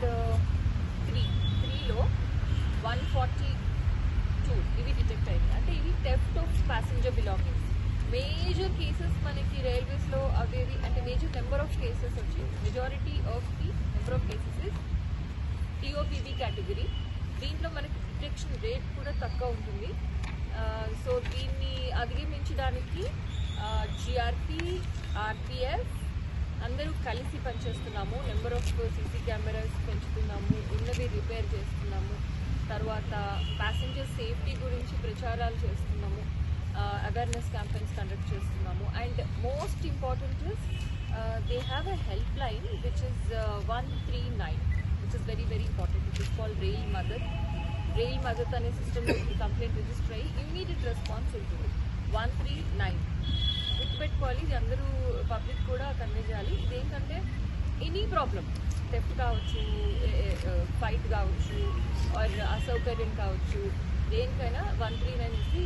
And three త్రీలో one forty two ఇవి detect అయింది. అంటే ఇవి theft of passenger belongings major cases మనకి రైల్వేస్లో అవేవి అంటే మేజర్ నెంబర్ ఆఫ్ కేసెస్ వచ్చి majority of the number of cases is TOPB category దీంట్లో మనకి డిటెక్షన్ రేట్ కూడా తక్కువ ఉంటుంది. సో దీన్ని అధిగమించడానికి జిఆర్పి ఆర్పిఎఫ్ అందరూ కలిసి పనిచేస్తున్నాము. నెంబర్ ఆఫ్ సీసీ కెమెరాస్ ఉన్నవి చేస్తున్నాము. తర్వాత ప్యాసింజర్ సేఫ్టీ గురించి ప్రచారాలు చేస్తున్నాము. అవేర్నెస్ క్యాంపెయిన్స్ కండక్ట్ చేస్తున్నాము. And most important is they have a help line which is one three nine which is very very important it is call rail Madad rail Madad అనే system complaint register అయ్యి immediate response ఉంటుంది. One three nine గుర్తుపెట్టుకోవాలి ఇది అందరూ public కూడా convey చేయాలి. ఇదేంటంటే any problem theft కావచ్చు ఫైట్ కావచ్చు ఆర్ అసౌకర్యం కావచ్చు దేనికైనా one three nine is the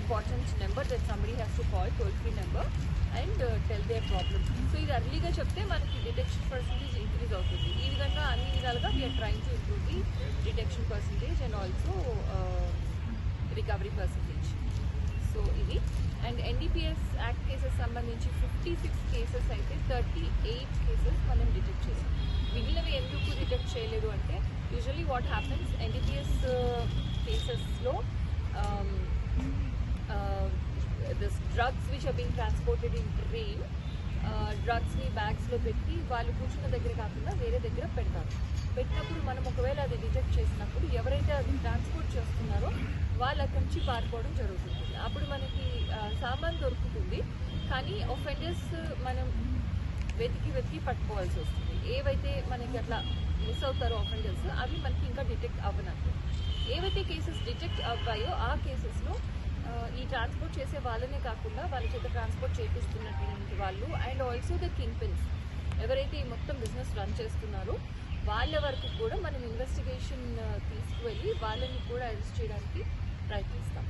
important number that somebody has to call toll free number and tell their problem so ఇది అర్లీగా చెప్తే మనకి డిటెక్షన్ పర్సంటేజ్ ఇంక్రీజ్ అవుతుంది. ఈ విధంగా అన్ని విధాలుగా we are trying to improve the detection percentage and also recovery percentage so ఇది. అండ్ ఎన్డీపీఎస్ యాక్ట్ కేసెస్ సంబంధించి ఫిఫ్టీ సిక్స్ కేసెస్ అయితే థర్టీ ఎయిట్ కేసెస్ మేము రిజెక్ట్ చేసాం మిగిలినవి ఎందుకు రిజెక్ట్ చేయలేదు అంటే యూజువలీ వాట్ హ్యాపెన్స్ ఎన్డీపీఎస్ కేసెస్లో this drugs which are transported in train డ్రగ్స్ని బ్యాగ్స్లో పెట్టి వాళ్ళు కూర్చున్న దగ్గర కాకుండా వేరే దగ్గర పెడతారు. పెట్టినప్పుడు మనం ఒకవేళ అది రిజెక్ట్ చేసినప్పుడు ఎవరైతే అది ట్రాన్స్పోర్ట్ చేస్తున్నారో వాళ్ళు అక్కడి నుంచి పారిపోవడం జరుగుతుంది. అప్పుడు మనకి uh, సామాన్ దొరుకుతుంది. కానీ ఒఫెండర్స్ మనం వెతికి వెతికి పట్టుకోవాల్సి వస్తుంది. ఏవైతే మనకి అట్లా మిస్ అవుతారో ఆఫెండర్స్ అవి మనకి ఇంకా డిటెక్ట్ అవ్వనట్టు. ఏవైతే కేసెస్ డిటెక్ట్ అవ్వాయో ఆ కేసెస్లో ఈ ట్రాన్స్పోర్ట్ చేసే వాళ్ళనే కాకుండా వాళ్ళ చేత ట్రాన్స్పోర్ట్ చేపిస్తున్నటువంటి వాళ్ళు and also the kingpins ఎవరైతే ఈ మొత్తం బిజినెస్ రన్ చేస్తున్నారో వాళ్ళ వరకు కూడా మనం ఇన్వెస్టిగేషన్ తీసుకువెళ్ళి వాళ్ళని కూడా అరెస్ట్ చేయడానికి ప్రయత్నిస్తాం.